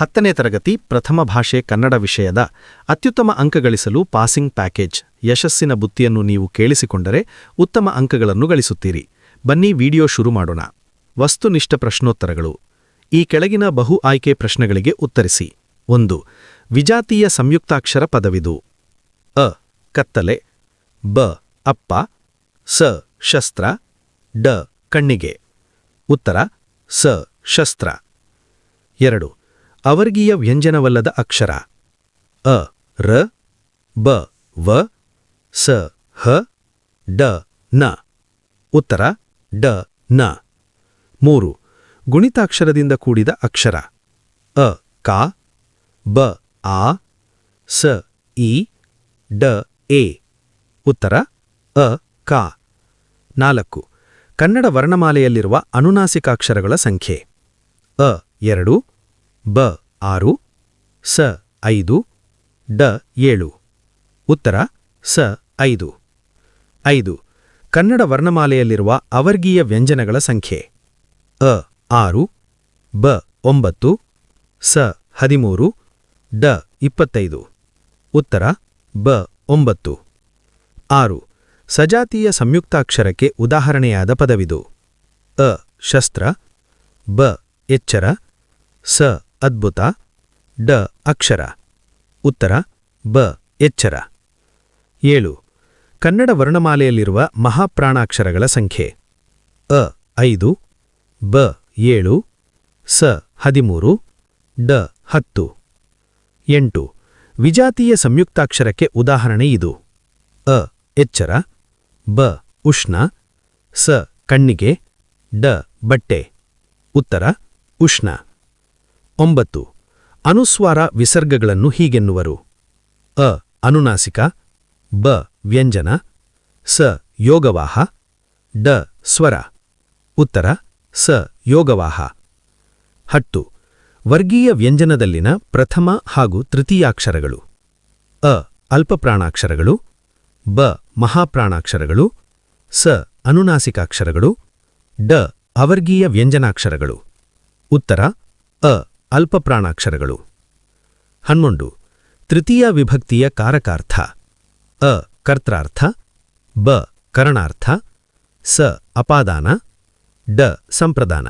ಹತ್ತನೇ ತರಗತಿ ಪ್ರಥಮ ಭಾಷೆ ಕನ್ನಡ ವಿಷಯದ ಅತ್ಯುತ್ತಮ ಅಂಕ ಗಳಿಸಲು ಪಾಸಿಂಗ್ ಪ್ಯಾಕೇಜ್ ಯಶಸ್ಸಿನ ಬುತ್ತಿಯನ್ನು ನೀವು ಕೇಳಿಸಿಕೊಂಡರೆ ಉತ್ತಮ ಅಂಕಗಳನ್ನು ಗಳಿಸುತ್ತೀರಿ. ಬನ್ನಿ ವಿಡಿಯೋ ಶುರು ಮಾಡೋಣ. ವಸ್ತುನಿಷ್ಠ ಪ್ರಶ್ನೋತ್ತರಗಳು. ಈ ಕೆಳಗಿನ ಬಹು ಆಯ್ಕೆ ಪ್ರಶ್ನೆಗಳಿಗೆ ಉತ್ತರಿಸಿ. ಒಂದು, ವಿಜಾತೀಯ ಸಂಯುಕ್ತಾಕ್ಷರ ಪದವಿದು. ಅ, ಕತ್ತಲೆ. ಬ, ಅಪ್ಪ. ಸ, ಶಸ್ತ್ರ. ಡ, ಕಣ್ಣಿಗೆ. ಉತ್ತರ, ಸ, ಶಸ್ತ್ರ. ಎರಡು ಅವರ್ಗೀಯ ವ್ಯಂಜನವಲ್ಲದ ಅಕ್ಷರ. ಅ, ರ, ಬ, ವ, ಸ, ಹ, ಡ, ನ. ಉತ್ತರ, ಡ, ನ. ಮೂರು, ಗುಣಿತಾಕ್ಷರದಿಂದ ಕೂಡಿದ ಅಕ್ಷರ. ಅ, ಕಾ, ಬ, ಆ, ಸ, ಇ, ಡ, ಎ. ಉತ್ತರ, ಅ, ಕಾ. ನಾಲ್ಕು, ಕನ್ನಡ ವರ್ಣಮಾಲೆಯಲ್ಲಿರುವ ಅನುನಾಸಿಕಾಕ್ಷರಗಳ ಸಂಖ್ಯೆ. ಅ, ಎರಡು ಬ ಆರು, ಸ ಐದು, ಡ ಏಳು. ಉತ್ತರ, ಸ ಐದು. ಐದು. ಕನ್ನಡ ವರ್ಣಮಾಲೆಯಲ್ಲಿರುವ ಅವರ್ಗೀಯ ವ್ಯಂಜನಗಳ ಸಂಖ್ಯೆ. ಅ ಆರು, ಬ ಒಂಬತ್ತು, ಸ ಹದಿಮೂರು, ಡ ಇಪ್ಪತ್ತೈದು. ಉತ್ತರ, ಬ ಒಂಬತ್ತು. ಆರು. ಸಜಾತೀಯ ಸಂಯುಕ್ತಾಕ್ಷರಕ್ಕೆ ಉದಾಹರಣೆಯಾದ ಪದವಿದು. ಅ ಶಸ್ತ್ರ, ಬ ಎಚ್ಚರ, ಸ ಅದ್ಭುತ. ಡ ಅಕ್ಷರ. ಉತ್ತರ, ಬ ಎಚ್ಚರ. ಏಳು. ಕನ್ನಡ ವರ್ಣಮಾಲೆಯಲ್ಲಿರುವ ಮಹಾಪ್ರಾಣಾಕ್ಷರಗಳ ಸಂಖ್ಯೆ. ಅ ಐದು, ಬ ಏಳು, ಸ ಹದಿಮೂರು, ಡ ಹತ್ತು. ಎಂಟು. ವಿಜಾತೀಯ ಸಂಯುಕ್ತಾಕ್ಷರಕ್ಕೆ ಉದಾಹರಣೆ ಇದು. ಅ ಎಚ್ಚರ, ಬ ಉಷ್ಣ, ಸ ಕಣ್ಣಿಗೆ, ಡ ಬಟ್ಟೆ. ಉತ್ತರ, ಉಷ್ಣ. ಒಂಬತ್ತು. ಅನುಸ್ವಾರ ವಿಸರ್ಗಗಳನ್ನು ಹೀಗೆನ್ನುವರು. ಅ, ಅನುನಾಸಿಕ. ಬ, ವ್ಯಂಜನ. ಸ, ಯೋಗವಾಹ. ಡ, ಸ್ವರ. ಉತ್ತರ, ಸ, ಯೋಗವಾಹ. ಹತ್ತು. ವರ್ಗೀಯ ವ್ಯಂಜನದಲ್ಲಿನ ಪ್ರಥಮ ಹಾಗೂ ತೃತೀಯಾಕ್ಷರಗಳು. ಅ, ಅಲ್ಪಪ್ರಾಣಾಕ್ಷರಗಳು. ಬ, ಮಹಾಪ್ರಾಣಾಕ್ಷರಗಳು. ಸ, ಅನುನಾಸಿಕಾಕ್ಷರಗಳು. ಡ, ಅವರ್ಗೀಯ ವ್ಯಂಜನಾಕ್ಷರಗಳು. ಉತ್ತರ, ಅ ಅಲ್ಪಪ್ರಾಣಾಕ್ಷರಗಳು. ಹನ್ನೊಂದು. ತೃತೀಯ ವಿಭಕ್ತಿಯ ಕಾರಕಾರ್ಥ. ಅ, ಕರ್ತಾರ್ಥ. ಬ, ಕರಣಾರ್ಥ. ಸ, ಅಪಾದಾನ. ಡ, ಸಂಪ್ರದಾನ.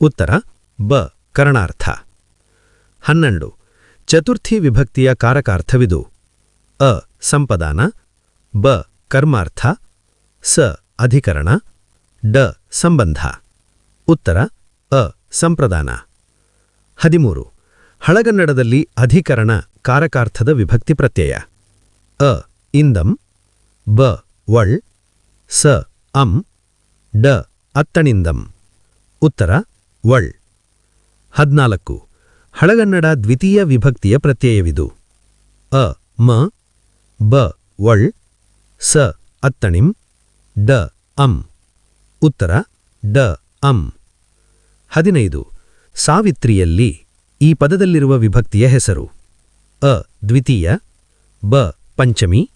ಉತ್ತರ, ಬ, ಕರಣಾರ್ಥ. ಹನ್ನೆರಡು ಚತುರ್ಥಿ ವಿಭಕ್ತಿಯ ಕಾರಕಾರ್ಥವಿದು. ಅ, ಸಂಪದಾನ. ಬ, ಕರ್ಮಾರ್ಥ. ಸ, ಅಧಿಕರಣ. ಡ, ಸಂಬಂಧ. ಉತ್ತರ, ಅ, ಸಂಪ್ರದಾನ. ಹದಿಮೂರು. ಹಳಗನ್ನಡದಲ್ಲಿ ಅಧಿಕರಣ, ಕಾರಕಾರ್ಥದ ವಿಭಕ್ತಿ ಪ್ರತ್ಯಯ. ಅ, ಇಂದಂ, ಬ, ವಳ್, ಸ, ಅಂ, ಡ, ಅತ್ತಣಿಂದಂ. ಉತ್ತರ, ವಳ್. ಹದಿನಾಲ್ಕು. ಹಳಗನ್ನಡ ದ್ವಿತೀಯ ವಿಭಕ್ತಿಯ ಪ್ರತ್ಯಯವಿದು. ಅ, ಮ, ಬ, ವಳ್, ಸ, ಅತ್ತಣಿಂ, ಡ, ಅಂ. ಉತ್ತರ, ಡ, ಅಂ. ಹದಿನೈದು. ಸಾವಿತ್ರಿಯಲ್ಲಿ ಈ ಪದದಲ್ಲಿರುವ ವಿಭಕ್ತಿಯ ಹೆಸರು. ಅ ದ್ವಿತೀಯ, ಬ ಪಂಚಮಿ,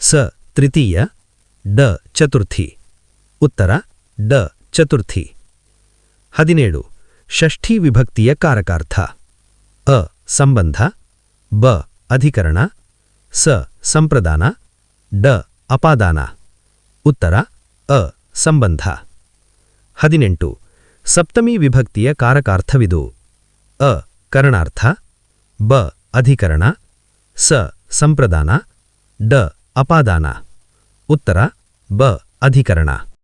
ಸ ತೃತೀಯ, ಡ ಚತುರ್ಥಿ. ಉತ್ತರ, ಡ ಚತುರ್ಥಿ. ಹದಿನೇಳು, ಷಷ್ಠಿ ವಿಭಕ್ತಿಯ ಕಾರಕಾರ್ಥ. ಅ ಸಂಬಂಧ, ಬ ಅಧಿಕರಣ, ಸ ಸಂಪ್ರದಾನ, ಡ ಅಪಾದಾನ. ಉತ್ತರ, ಅ ಸಂಬಂಧ. ಹದಿನೆಂಟು ಸಪ್ತಮಿ ವಿಭಕ್ತಿಯ ಕಾರಕಾರ್ಥವಿದು. ಅ ಕರಣಾರ್ಥ. ಬ ಅಧಿಕರಣ. ಸ ಸಂಪ್ರದಾನ. ಡ ಅಪಾದಾನ. ಉತ್ತರ ಬ ಅಧಿಕರಣ.